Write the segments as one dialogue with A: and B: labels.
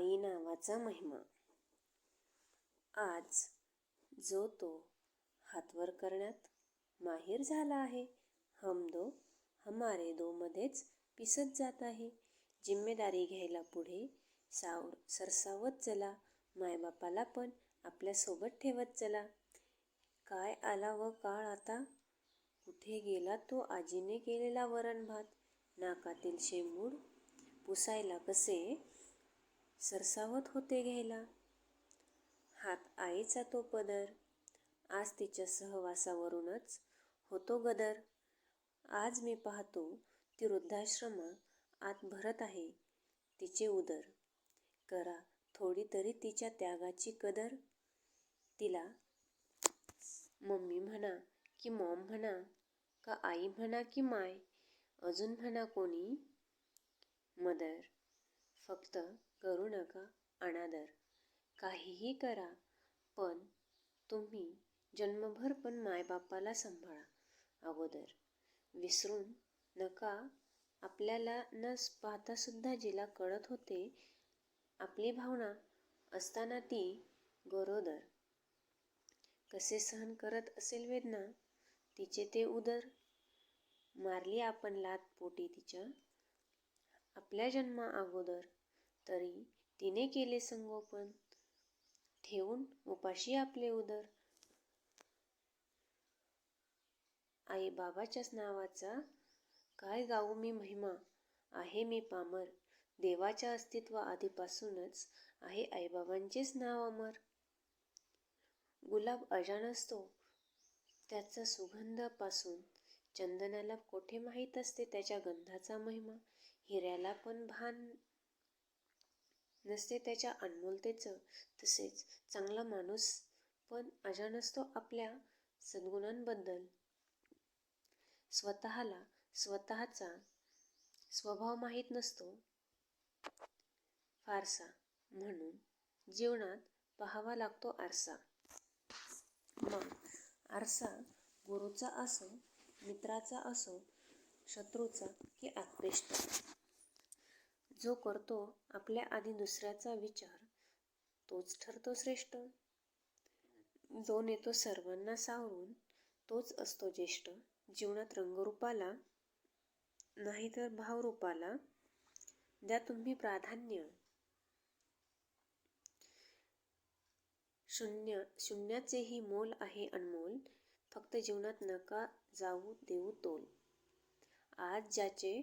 A: आई नावाचा महिमा. आज जो तो हातवर करण्यात माहीर झाला आहे हम दो हमारे दो मध्येच पिसत जात आहे. जिम्मेदारी घ्यायला पुढे साव सरसावत चला मायबापाला पण आपल्यासोबत ठेवत चला. काय आला व काळ आता? कुठे गेला तो आजीने केलेला वरण भात? नाकातील शेंबूड पुसायला कसे? सरसावत होते घ्यायला. हात आईचा तो पदर आज तिच्या सहवासावरूनच होतो गदर. आज मी पाहतो ती वृद्धाश्रमा आत भरत आहे तिचे उदर. करा थोडी तरी तिच्या त्यागाची कदर. तिला मम्मी म्हणा की मॉम म्हणा का आई म्हणा की माय अजून म्हणा कोणी? मदर फक्त करू नका अनादर. काहीही करा पण तुम्ही जन्मभर पण मायबापाला सांभाळा अगोदर. विसरून नका आपल्याला न पाहतासुद्धा जिला कळत होते आपली भावना असताना ती गरोदर. कसे सहन करत असेल वेदना? तिचे ते उदर. मारली आपण लात पोटी तिच्या. आपल्या जन्मा अगोदर तरी तिने केले संगोपन. ठेवून उपाशी आपले उदर. आई बाबाच्याच नावाचा काय गाऊ मी महिमा आहे मी पामर देवाच्या अस्तित्व आधीपासूनच आहे आईबाबांचेच नाव अमर. गुलाब अजान असतो त्याचा सुगंधापासून चंदनाला कोठे माहीत असते त्याच्या गंधाचा महिमा हिऱ्याला पण भान नसते त्याच्या अनमोलतेचं. तसेच चांगला माणूस पण अजा नसतो आपल्या सद्गुणांबद्दल. स्वतःला स्वतःचा स्वभाव माहीत नसतो. फारसा. म्हणून जीवनात पाहावा लागतो आरसा. मग आरसा गुरुचा असो मित्राचा असो शत्रूचा की आत्पेष्ट जो करतो आपल्या आधी दुसऱ्याचा विचार तोच ठरतो श्रेष्ठ. जो नेतो सर्वांना सावरून तोच असतो ज्येष्ठ. जीवनात रंगरूपाला नाही तर भावरूपाला द्या तुम्ही प्राधान्य शून्य शून्याचेही मोल आहे अनमोल फक्त जीवनात नका जाऊ देऊ तोल. आज ज्याचे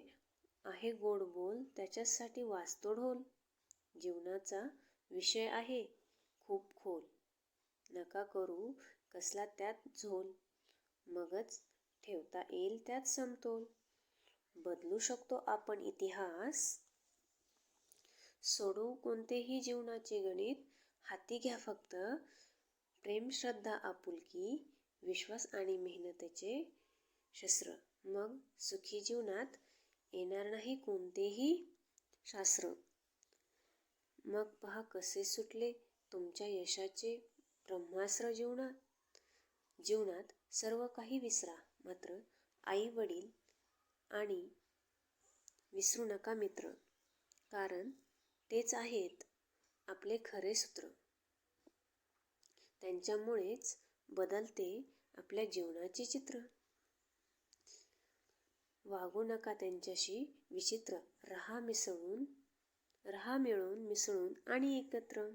A: आहे गोड बोल त्याच्यासाठी वाचतो ढोल जीवनाचा विषय आहे खूप खोल. नका करू कसला त्यात झोल. मगच ठेवता येईल त्यात समतोल. बदलू शकतो आपण इतिहास. सोडू कोणतेही जीवनाचे गणित. हाती घ्या फक्त प्रेम श्रद्धा आपुलकी विश्वास आणि मेहनतीचे शस्त्र. मग सुखी जीवनात येणार नाही कोणतेही शास्त्र. मग पहा कसे सुटले तुमच्या यशाचे ब्रह्मास्त्र जीवनात जीवनात सर्व काही विसरा. मात्र आई वडील आणि विसरू नका मित्र. कारण तेच आहेत आपले खरे सूत्र. त्यांच्यामुळेच बदलते आपल्या जीवनाचे चित्र. वागू नका त्यांच्याशी विचित्र. रहा मिसळून रहा मिळून मिसळून आणि एकत्र.